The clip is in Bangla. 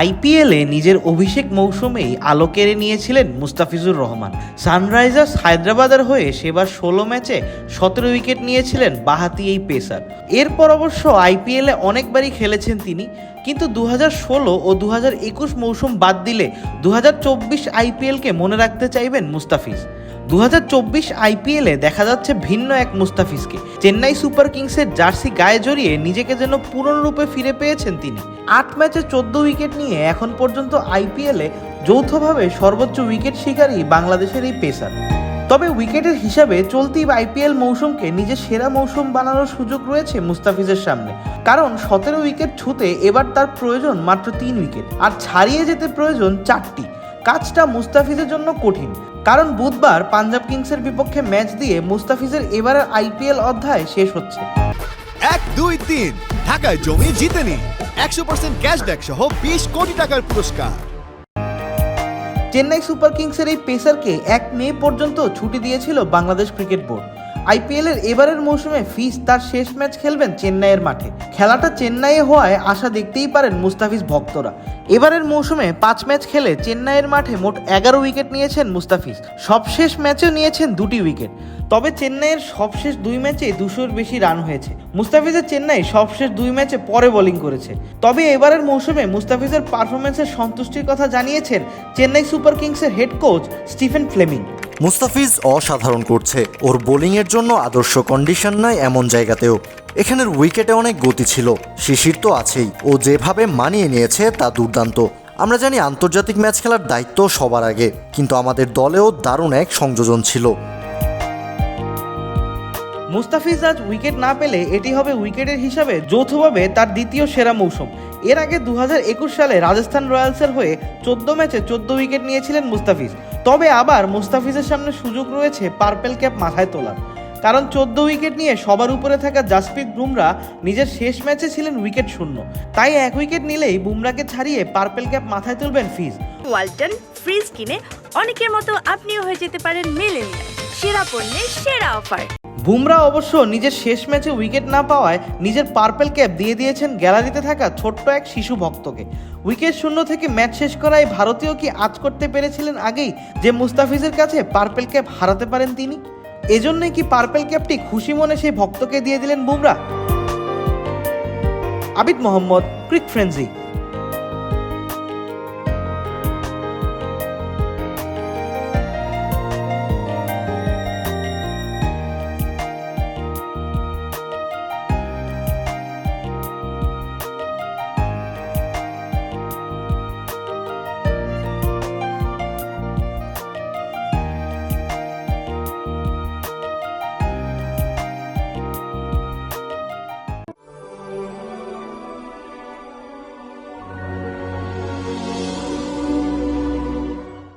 আইপিএলে নিজের অভিষেক মৌসুমেই আলো কেড়ে নিয়েছিলেন মুস্তাফিজুর রহমান। সানরাইজার্স হায়দ্রাবাদের হয়ে সেবার ষোলো ম্যাচে সতেরো উইকেট নিয়েছিলেন বাহাতি এই পেসার। এরপর অবশ্য আইপিএলে অনেকবারই খেলেছেন তিনি, কিন্তু দু ষোলো ও দু একুশ মৌসুম বাদ দিলে দু আইপিএলকে মনে রাখতে চাইবেন মুস্তাফিজ। দুহাজার চব্বিশ আইপিএলে দেখা যাচ্ছে ভিন্ন এক মুস্তাফিজকে। চেন্নাই সুপার কিংসের জার্সি গায়ে জড়িয়ে নিজেকে যেন পূর্ণরূপে ফিরে পেয়েছেন তিনি। আট ম্যাচে চোদ্দ উইকেট নিয়ে এখন পর্যন্ত আইপিএলে যৌথভাবে সর্বোচ্চ উইকেট শিকারী বাংলাদেশের এই পেসার। তবে উইকেটের হিসাবে চলতি আইপিএল মৌসুমকে নিজের সেরা মৌসুম বানানোর সুযোগ রয়েছে মুস্তাফিজের সামনে। কারণ সতেরো উইকেট ছুতে এবার তার প্রয়োজন মাত্র তিন উইকেট। আর ছাড়িয়ে যেতে প্রয়োজন চারটি। কাজটা মুস্তাফিজের জন্য কঠিন। কারণ বুধবার পাঞ্জাব কিংসের বিপক্ষে ম্যাচ দিয়ে মুস্তাফিজের এবারের আইপিএল অধ্যায় শেষ হচ্ছে। এক দুই তিন। ঢাকায় জমি জিতে নি। একশো পার্সেন্ট ক্যাশব্যাক সহ বিশ কোটি টাকার পুরস্কার। চেন্নাই সুপার কিংসের এই পেসারকে এক মে পর্যন্ত ছুটি দিয়েছিল বাংলাদেশ ক্রিকেট বোর্ড। আইপিএলের এবারের মৌসুমে ফিস তার শেষ ম্যাচ খেলবেন চেন্নাইয়ের মাঠে। খেলাটা চেন্নাইয়ে হওয়ায় আশা দেখতেই পারেন মুস্তাফিজ ভক্তরা। এবারের মৌসুমে পাঁচ ম্যাচ খেলে চেন্নাইয়ের মাঠে মোট এগারো উইকেট নিয়েছেন মুস্তাফিজ। সবশেষ ম্যাচেও নিয়েছেন দুটি উইকেট। তবে চেন্নাইয়ের সবশেষ দুই ম্যাচে দুশোর বেশি রান হয়েছে। মুস্তাফিজের চেন্নাই সবশেষ দুই ম্যাচে পরে বোলিং করেছে। তবে এবারের মৌসুমে মুস্তাফিজের পারফরমেন্সের সন্তুষ্টির কথা জানিয়েছেন চেন্নাই সুপার কিংসের head coach Stephen Fleming. Mustafiz অসাধারণ করছে। ওর বোলিংয়ের জন্য আদর্শ কন্ডিশন নাই এমন জায়গাতেও। এখানের উইকেটে অনেক গতি ছিল। শিশির তো আছেই। ও যেভাবে মানিয়ে নিয়েছে তা দুর্দান্ত। আমরা জানি আন্তর্জাতিক ম্যাচ খেলার দায়িত্ব সবার আগে। কিন্তু আমাদের দলেও দারুণ এক সংযোজন ছিল। মুস্তাফিজ আজ উইকেট না পেলে এটি হবে উইকেটের হিসাবে যৌথভাবে তার দ্বিতীয় সেরা মৌসুম। এর আগে দু হাজার একুশ সালে রাজস্থান রয়্যালসের হয়ে চোদ্দ ম্যাচে চোদ্দ উইকেট নিয়েছিলেন মুস্তাফিজ। তবে আবার মুস্তাফিজের সামনে সুযোগ রয়েছে পার্পেল ক্যাপ মাথায় তোলার। কারণ চোদ্দ উইকেট নিয়ে সবার উপরে থাকা জাসপ্রীত বুমরা নিজের শেষ ম্যাচে ছিলেন উইকেট শূন্য। তাই এক উইকেট নিলেই বুমরাকে ছাড়িয়ে পার্পেল ক্যাপ মাথায় তুলবেন ফিজ। ওয়ালটন, ফ্রিজ কিনে অনেকের মতো আপনিও হয়ে যেতে পারেন মেলেনিয়া সেরা পণ্যের সেরা অফার। বুমরা অবশ্য নিজের শেষ ম্যাচে উইকেট না পাওয়ায় নিজের পার্পেল ক্যাপ দিয়ে দিয়েছেন গ্যালারিতে থাকা ছোট্ট এক শিশু ভক্তকে। উইকেট শূন্য থেকে ম্যাচ শেষ করায় ভারতীয় কি আজ করতে পেরেছিলেন আগেই যে মুস্তাফিজের কাছে পার্পেল ক্যাপ হারাতে পারেন তিনি? এজন্যই কি পার্পেল ক্যাপটি খুশি মনে সেই ভক্তকে দিয়ে দিলেন বুমরা? আবিদ মোহাম্মদ ক্রিক ফ্রেন্সি